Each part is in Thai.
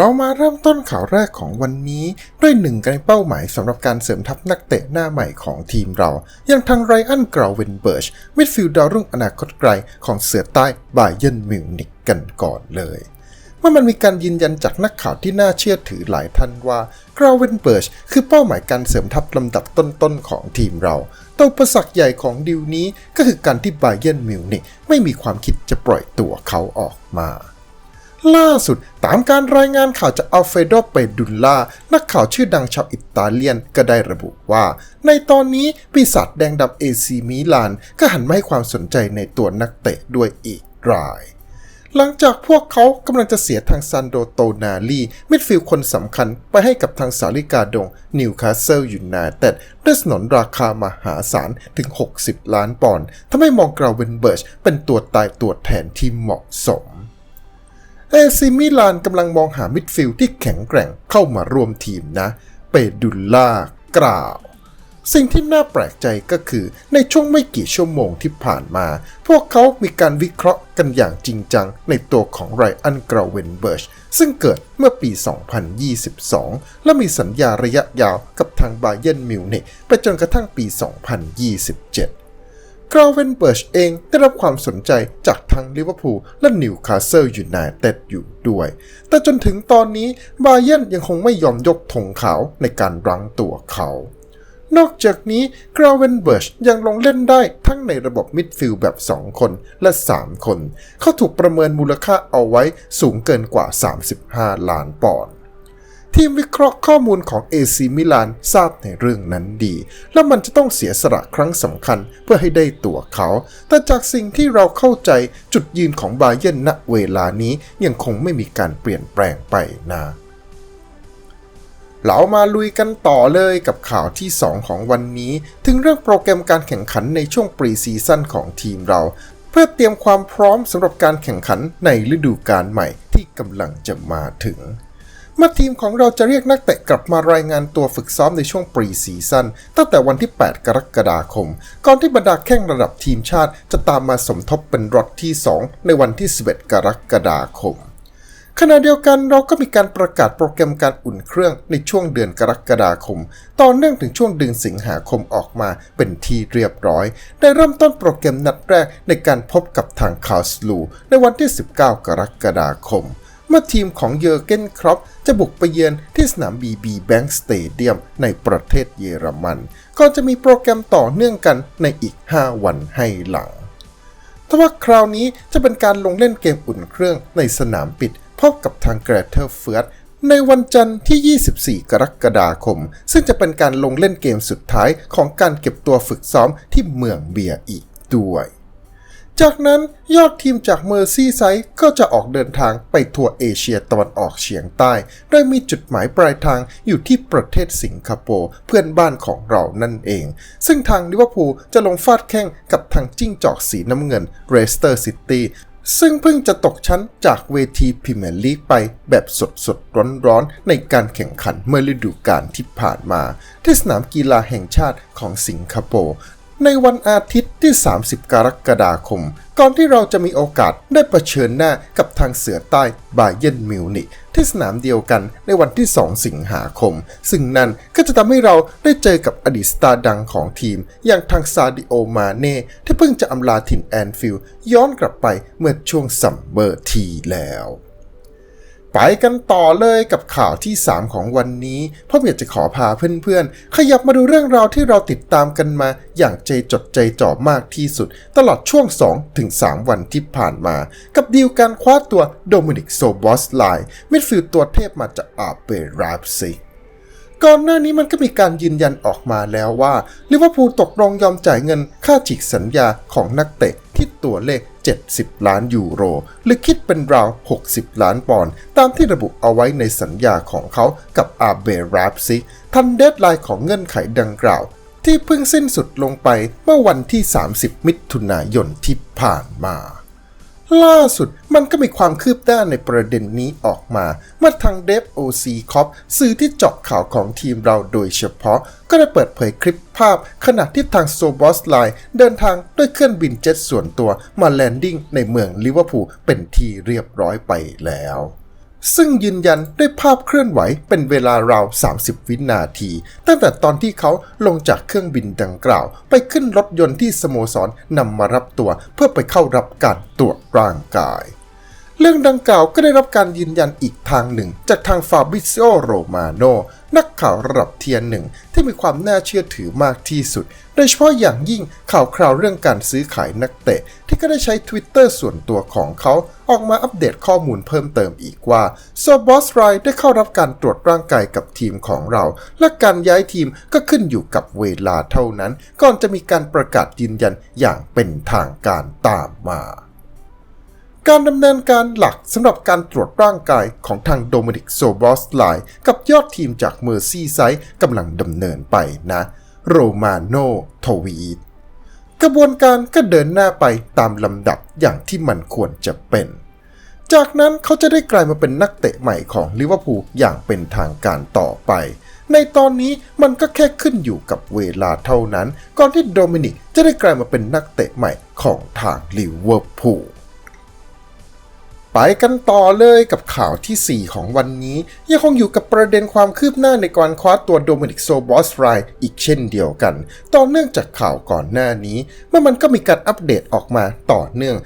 เรามาเริ่มต้นข่าวแรกของวันนี้ ด้วยหนึ่งในเป้าหมายสำหรับการเสริมทัพนักเตะหน้าใหม่ของทีมเรา อย่างทางไรอันกราวเวนเบิร์ชมิดฟิลด์ดาวรุ่งอนาคตไกลของเสือใต้บาเยนมิวนิกกันก่อนเลยเมื่อมันมีการยืนยันจากนักข่าวที่น่าเชื่อถือหลายท่านว่ากราวเวนเบิร์ชคือเป้าหมายการเสริมทัพลำดับต้นๆของทีมเราแต่อุปสรรคใหญ่ของดิวนี้ก็คือการที่บาเยนมิวนิกไม่มีความคิดจะปล่อยตัวเขาออกมา ล่าสุดตามการรายงานข่าวจากอัลเฟโดเปดุลล่า นักข่าวชื่อดังชาวอิตาเลียนก็ได้ระบุว่า ในตอนนี้ปีศาจแดงดำเอซีมิลาน ก็หันมาให้ความสนใจในตัวนักเตะด้วยอีกราย หลังจากพวกเขากำลังจะเสียทางซันโดโตนาลีมิดฟิลด์คนสำคัญไปให้กับทางสาริกาดงนิวคาสเซิลยูไนเต็ดด้วยสนนราคามหาศาลถึง 60 ล้านปอนด์ทำให้มองกราเวนเบิร์ชเป็นตัวตายตัวแทนที่เหมาะสม เอซิมิลานกำลังมองหามิดฟิลด์ที่แข็งแกร่งเข้ามาร่วมทีมนะ เปดุลล่ากล่าว สิ่งที่น่าแปลกใจก็คือในช่วงไม่กี่ชั่วโมงที่ผ่านมา พวกเขามีการวิเคราะห์กันอย่างจริงจังในตัวของไรอันกราเวนเบิร์ชซึ่งเกิดเมื่อปี 2022 และมีสัญญาระยะยาวกับทางบาเยนมิวนิกไปจนกระทั่งปี 2027 กราวเวนเบิร์ชเองได้รับความสนใจจากทั้งลิเวอร์พูลและนิวคาสเซิลยูไนเต็ดอยู่ด้วย แต่จนถึงตอนนี้บาเยนยังคงไม่ยอมยกธงขาวในการรั้งตัวเขานอกจากนี้กราเวนเบิร์ชยังลงเล่นได้ทั้งในระบบมิดฟิลด์แบบ 2 คนและ 3 คน เขาถูกประเมินมูลค่าเอาไว้สูงเกินกว่า 35 ล้านปอนด์ ทีมวิเคราะห์ข้อมูลของ AC มิลานทราบในเรื่องนั้นดี และมันจะต้องเสียสละครั้งสำคัญเพื่อให้ได้ตัวเขา แต่จากสิ่งที่เราเข้าใจจุดยืนของบาเยนณเวลานี้ยังคงไม่มีการเปลี่ยนแปลงไปนะเรามาลุยกันต่อเลยกับข่าวที่ 2 ของวันนี้ ถึงเรื่องโปรแกรมการแข่งขันในช่วงปรีซีซั่นของทีมเรา เพื่อเตรียมความพร้อมสำหรับการแข่งขันในฤดูกาลใหม่ที่กำลังจะมาถึง เมื่อทีมของเราจะเรียกนักเตะกลับมารายงานตัวฝึกซ้อมในช่วงปรีซีซั่นตั้งแต่วันที่ 8 กรกฎาคม ก่อนที่บรรดาแข้งระดับทีมชาติ จะตามมาสมทบเป็นรอดที่ 2 ในวันที่ 11 กรกฎาคม ขณะเดียวกันเราก็มีการประกาศโปรแกรมการอุ่นเครื่องในช่วงเดือนกรกฎาคม ต่อเนื่องถึงช่วงเดือนสิงหาคมออกมาเป็นที่เรียบร้อย ได้เริ่มต้นโปรแกรมนัดแรกในการพบกับทางคาสลูในวันที่ 19 กรกฎาคม เมื่อทีมของเยอร์เกนครอปจะบุกไปเยือนที่สนาม BB Bank Stadium ในประเทศเยอรมันก่อนจะมีโปรแกรมต่อเนื่องกันในอีก 5 วันให้หลังทว่าคราวนี้จะเป็นการลงเล่นเกมอุ่นเครื่องในสนามปิดพบกับทางเกรเทอร์เฟิร์สในวันจันทร์ที่ 24 กรกฎาคม ซึ่งจะเป็นการลงเล่นเกมสุดท้ายของการเก็บตัวฝึกซ้อมที่เมืองเบียร์อีกด้วย จากนั้นยอดทีมจากเมอร์ซี่ไซด์ก็จะออกเดินทางไปทัวร์เอเชียตะวันออกเฉียงใต้ โดยมีจุดหมายปลายทางอยู่ที่ประเทศสิงคโปร์เพื่อนบ้านของเรานั่นเอง ซึ่งทางลิเวอร์พูลจะลงฟาดแข้งกับทางจิ้งจอกสีน้ำเงินเรสเตอร์ซิตี้ซึ่งเพิ่งจะตกชั้นจากเวทีพรีเมียร์ลีกไปแบบสดสดร้อนร้อนๆในการแข่งขันเมื่อฤดูกาลที่ผ่านมา ที่สนามกีฬาแห่งชาติของสิงคโปร์ ในวันอาทิตย์ที่ 30 กรกฎาคม ก่อนที่เราจะมีโอกาสได้เผชิญหน้ากับทางเสือใต้บาเยนมิวนิกที่สนามเดียวกันในวันที่ 2 สิงหาคม ซึ่งนั่นก็จะทำให้เราได้เจอกับอดีตสตาร์ดังของทีม อย่างทางซาดิโอมาเน่ที่เพิ่งจะอำลาถิ่นแอนฟิลด์ย้อนกลับไปเมื่อช่วงซัมเมอร์ทีแล้ว ไปกันต่อเลยกับข่าวที่ 3 ของวันนี้พ่ออยากจะขอพาเพื่อนๆ ขยับมาดูเรื่องราวที่เราติดตามกันมา อย่างใจจดใจจ่อมากที่สุด ตลอดช่วง 2 ถึง 3 วันที่ผ่านมา กับดีลการคว้าตัวโดมินิกโซบอสไลน์มิดฟิลด์ตัวเทพมาจากอาเปราบซิกก่อนหน้านี้มันก็มีการยืนยันออกมาแล้วว่าลิเวอร์พูลตกลงยอมจ่ายเงินค่าฉีกสัญญาของนักเตะ ที่ตัวเลข 70 ล้านยูโร หรือคิดเป็นราว 60 ล้านปอนด์ตามที่ระบุเอาไว้ในสัญญาของเขากับอาเบราบซิกทันเดดไลน์ของเงื่อนไขดังกล่าว ที่เพิ่งสิ้นสุดลงไปเมื่อวันที่ 30 มิถุนายนที่ผ่านมา ล่าสุดมันก็มีความคืบหน้าในประเด็นนี้ออกมา เมื่อทางเดฟโอซีคอปสื่อที่เจาะข่าวของทีมเราโดยเฉพาะ ก็ได้เปิดเผยคลิปภาพ ขณะที่ทางโซบอสไลน์เดินทางด้วยเครื่องบินเจ็ตส่วนตัวมาแลนดิ้งในเมืองลิเวอร์พูลเป็นที่เรียบร้อยไปแล้ว ซึ่งยืนยันด้วยภาพเคลื่อนไหวเป็นเวลาราว 30 วินาที ตั้งแต่ตอนที่เขาลงจากเครื่องบินดังกล่าว ไปขึ้นรถยนต์ที่สโมสรนำมารับตัวเพื่อไปเข้ารับการตรวจร่างกาย เรื่องดังกล่าวก็ได้รับการยืนยันอีกทางหนึ่ง จากทางฟาบริซิโอโรมาโนนักข่าวระดับเทียนหนึ่งที่มีความน่าเชื่อถือมากที่สุด ดยเฉพาะอย่างยิ่งข่าวคราวเรื่องการซื้อขายนักเตะ ที่ก็ได้ใช้ Twitter ส่วนตัวของเขาออกมาอัปเดตข้อมูลเพิ่มเติมอีกว่าโซบอสไรได้เข้ารับการตรวจร่างกายกับทีมของเรา และการย้ายทีมก็ขึ้นอยู่กับเวลาเท่านั้น ก่อนจะมีการประกาศยืนยันอย่างเป็นทางการตามมาการดำเนินการหลักสำหรับการตรวจร่างกายของทางโดมินิกโซบอสไลกับยอดทีมจากเมอร์ซี่ไซด์กำลังดำเนินไปนะ โรมาโนโทวีตกระบวนการก็เดินหน้าไปตามลำดับอย่างที่มันควรจะเป็น จากนั้นเขาจะได้กลายมาเป็นนักเตะใหม่ของลิเวอร์พูลอย่างเป็นทางการต่อไป ในตอนนี้มันก็แค่ขึ้นอยู่กับเวลาเท่านั้น ก่อนที่โดมินิกจะได้กลายมาเป็นนักเตะใหม่ของทางลิเวอร์พูล ไปกันต่อเลยกับข่าวที่ 4 ของวันนี้ ยังคงอยู่กับประเด็นความคืบหน้าในการคว้าตัวโดมินิกโซบอสไรอีกเช่นเดียวกัน ต่อเนื่องจากข่าวก่อนหน้านี้ เมื่อมันก็มีการอัปเดตออกมาต่อเนื่อง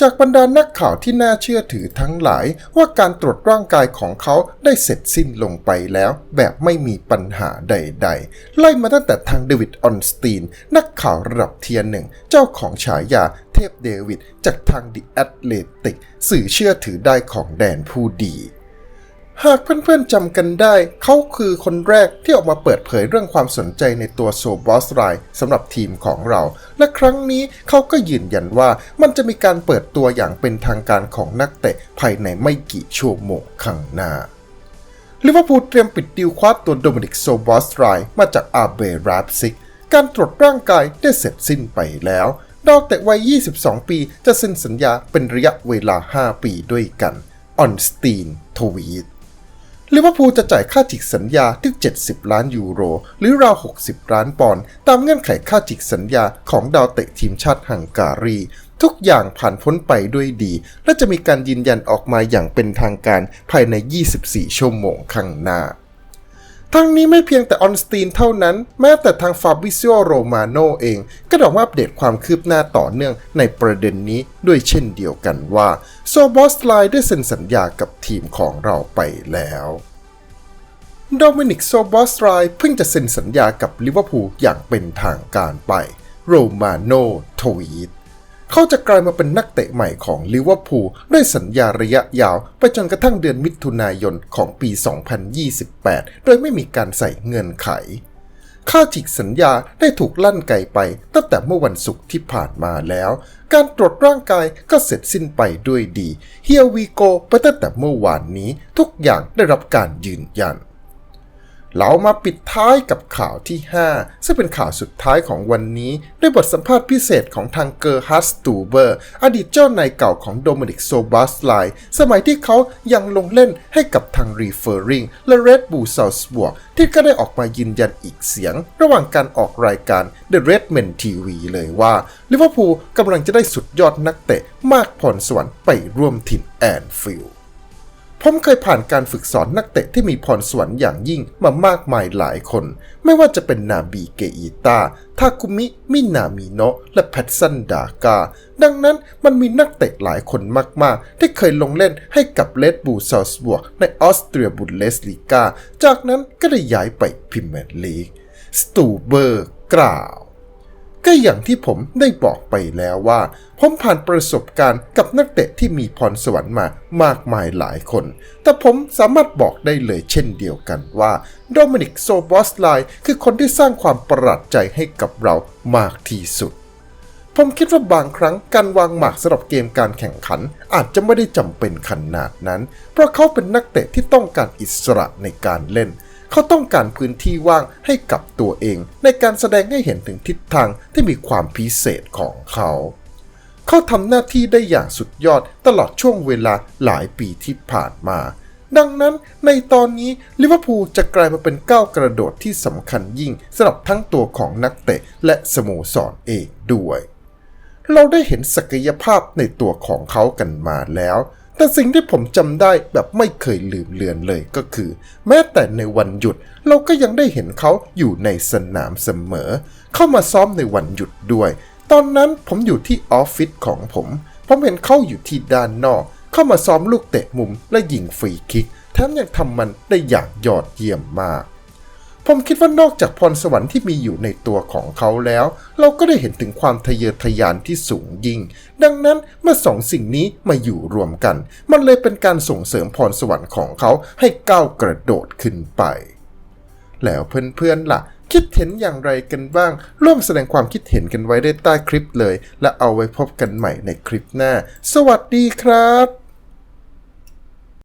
จากบรรดานักข่าวที่น่าเชื่อถือทั้งหลายว่าการตรวจร่างกายของเขาได้เสร็จสิ้นลงไปแล้ว แบบไม่มีปัญหาใด ๆ ไล่มาตั้งแต่ทางเดวิดออนสตีน นักข่าวระดับเทียนหนึ่ง เจ้าของฉายาเทพเดวิดจากทางดิแอตเลติกสื่อเชื่อถือได้ของแดนผู้ดี หากเพื่อนๆจำกันได้ เขาคือคนแรกที่ออกมาเปิดเผยเรื่องความสนใจในตัวโซบอสไรสำหรับทีมของเรา และครั้งนี้เขาก็ยืนยันว่ามันจะมีการเปิดตัวอย่างเป็นทางการของนักเตะภายในไม่กี่ชั่วโมงข้างหน้าลิเวอร์พูลเตรียมปิดดีลคว้าตัวโดมินิกโซบอสไรมาจากอาเบราบซิก การตรวจร่างกายได้เสร็จสิ้นไปแล้วดาวเตะวัย 22 ปี จะเซ็นสัญญาเป็นระยะเวลา 5 ปีด้วยกัน ออนสตีน ทวีต ลิเวอร์พูลจะจ่ายค่าจิกสัญญาที่70 ล้านยูโร หรือราว 60 ล้านปอนด์ตามเงื่อนไขค่าจิกสัญญาของดาวเตะทีมชาติฮังการี ทุกอย่างผ่านพ้นไปด้วยดี และจะมีการยืนยันออกมาอย่างเป็นทางการภายใน 24 ชั่วโมงข้างหน้า ทั้งนี้ไม่เพียงแต่ออนสตีนเท่านั้น แม้แต่ทางฟาบิซิโอโรมาโนเอง ก็ดออกมาอัปเดตความคืบหน้าต่อเนื่องในประเด็นนี้ด้วยเช่นเดียวกันว่าโซบอสไลได้เซ็นสัญญากับทีมของเราไปแล้วโดมินิกโซบอสไตรเพิ่งจะเซ็นสัญญากับลิเวอร์พูลอย่างเป็นทางการไป โรมาโนทวีต เขาจะกลายมาเป็นนักเตะใหม่ของลิเวอร์พูลด้วยสัญญาระยะยาว ไปจนกระทั่งเดือนมิถุนายนของปี 2028 โดยไม่มีการใส่เงื่อนไข ค่าจิกสัญญาได้ถูกลั่นไกไป ตั้งแต่เมื่อวันศุกร์ที่ผ่านมาแล้ว การตรวจร่างกายก็เสร็จสิ้นไปด้วยดีเฮียวีโกไปตั้งแต่เมื่อวานนี้ทุกอย่างได้รับการยืนยัน เรามาปิดท้ายกับข่าวที่ 5 ซึ่งเป็นข่าวสุดท้ายของวันนี้ ด้วยบทสัมภาษณ์พิเศษของทางเกอร์ฮัสตูเบอร์ อดีตเจ้านายเก่าของโดมินิกโซบัสไลสมัยที่เขายังลงเล่นให้กับทางรีเฟอร์ริงและเรดบู l ซ u สบวกที่ก็ได้ออกมายืนยันอีกเสียง ระหว่างการออกรายการ The Redmen TV เลยว่าลิเวอร์พูลกำลังจะได้สุดยอดนักเตะมากพรสวรรค์ไปร่วมทีมแอนฟิลด์ ผมเคยผ่านการฝึกสอนนักเตะที่มีพรสวรรค์อย่างยิ่งมามากมายหลายคน ไม่ว่าจะเป็นนาบีเกอิตาทาคุมิ มินามิโนะและแพทสันดากา ดังนั้นมันมีนักเตะหลายคนมาก ๆ ที่เคยลงเล่นให้กับเลดบูซาสบวกในออสเตรียบุนเลสลีกา จากนั้นก็ได้ย้ายไปพรีเมียร์ลีก สตูเบอร์กล่าว ก็อย่างที่ผมได้บอกไปแล้วว่า ผมผ่านประสบการณ์กับนักเตะที่มีพรสวรรค์มามากมายหลายคน แต่ผมสามารถบอกได้เลยเช่นเดียวกันว่าโดมินิกโซบอสไลคือคนที่สร้างความประหลาดใจให้กับเรามากที่สุด ผมคิดว่าบางครั้งการวางหมากสำหรับเกมการแข่งขันอาจจะไม่ได้จำเป็นขนาดนั้น เพราะเขาเป็นนักเตะที่ต้องการอิสระในการเล่น เขาต้องการพื้นที่ว่างให้กับตัวเอง ในการแสดงให้เห็นถึงทิศทางที่มีความพิเศษของเขา เขาทำหน้าที่ได้อย่างสุดยอดตลอดช่วงเวลาหลายปีที่ผ่านมา ดังนั้นในตอนนี้ลิเวอร์พูลจะกลายมาเป็นก้าวกระโดดที่สำคัญยิ่งสำหรับทั้งตัวของนักเตะและสโมสรเองด้วย เราได้เห็นศักยภาพในตัวของเขากันมาแล้ว แต่สิ่งที่ผมจำได้แบบไม่เคยลืมเลือนเลยก็คือ แม้แต่ในวันหยุดเราก็ยังได้เห็นเขาอยู่ในสนามเสมอ เข้ามาซ้อมในวันหยุดด้วย ตอนนั้นผมอยู่ที่ออฟฟิศของผม ผมเห็นเขาอยู่ที่ด้านนอก เข้ามาซ้อมลูกเตะมุมและยิงฟรีคิกแถมยังทำมันได้อย่างยอดเยี่ยมมาก ผมคิดว่านอกจากพรสวรรค์ที่มีอยู่ในตัวของเขาแล้ว เราก็ได้เห็นถึงความทะเยอทะยานที่สูงยิ่ง ดังนั้นเมื่อสองสิ่งนี้มาอยู่รวมกัน มันเลยเป็นการส่งเสริมพรสวรรค์ของเขาให้ก้าวกระโดดขึ้นไป แล้วเพื่อนๆล่ะ คิดเห็นอย่างไรกันบ้าง ร่วมแสดงความคิดเห็นกันไว้ได้ใต้คลิปเลย และเอาไว้พบกันใหม่ในคลิปหน้า สวัสดีครับ